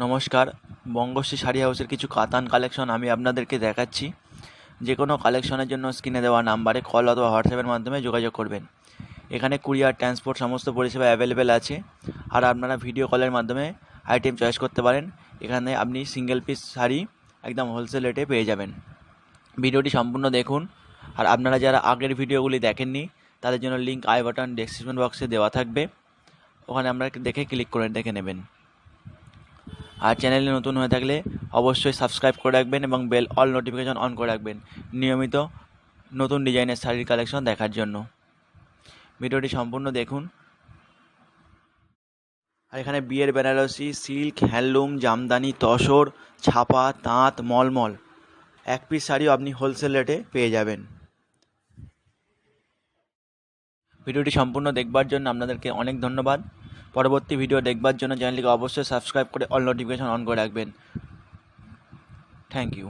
নমস্কার। বঙ্গশ্রী শাড়ি হাউসের কিছু কাতান কালেকশন আমি আপনাদেরকে দেখাচ্ছি। যে কোনো কালেকশনের জন্য স্ক্রিনে দেওয়া নাম্বারে কল অথবা হোয়াটসঅ্যাপের মাধ্যমে যোগাযোগ করবেন। এখানে কুরিয়ার, ট্রান্সপোর্ট, সমস্ত পরিষেবা অ্যাভেলেবেল আছে। আর আপনারা ভিডিও কলের মাধ্যমে আইটেম চয়েস করতে পারেন। এখানে আপনি সিঙ্গেল পিস শাড়ি একদম হোলসেল রেটে পেয়ে যাবেন। ভিডিওটি সম্পূর্ণ দেখুন। আর আপনারা যারা আগের ভিডিওগুলি দেখেননি, তাদের জন্য লিঙ্ক আই বাটন ডেসক্রিপশন বক্সে দেওয়া থাকবে। ওখানে আপনারা দেখে ক্লিক করে দেখে নেবেন। আর চ্যানেলে নতুন হয়ে থাকলে অবশ্যই সাবস্ক্রাইব করে রাখবেন এবং বেল অল নোটিফিকেশন অন করে রাখবেন। নিয়মিত নতুন ডিজাইনের শাড়ির কালেকশন দেখার জন্য। ভিডিওটি সম্পূর্ণ দেখুন। আর এখানে বিয়ের বেনারসি সিল্ক হ্যান্ডলুম জামদানি, তসর, ছাপা, তাঁত, মলমল। এক পিস শাড়িও আপনি হোলসেল রেটে পেয়ে যাবেন। ভিডিওটি সম্পূর্ণ দেখবার জন্য আপনাদেরকে অনেক ধন্যবাদ। পরবর্তী ভিডিও দেখবার জন্য চ্যানেলটিকে অবশ্যই সাবস্ক্রাইব করে অল নোটিফিকেশন অন করে রাখবেন। Thank you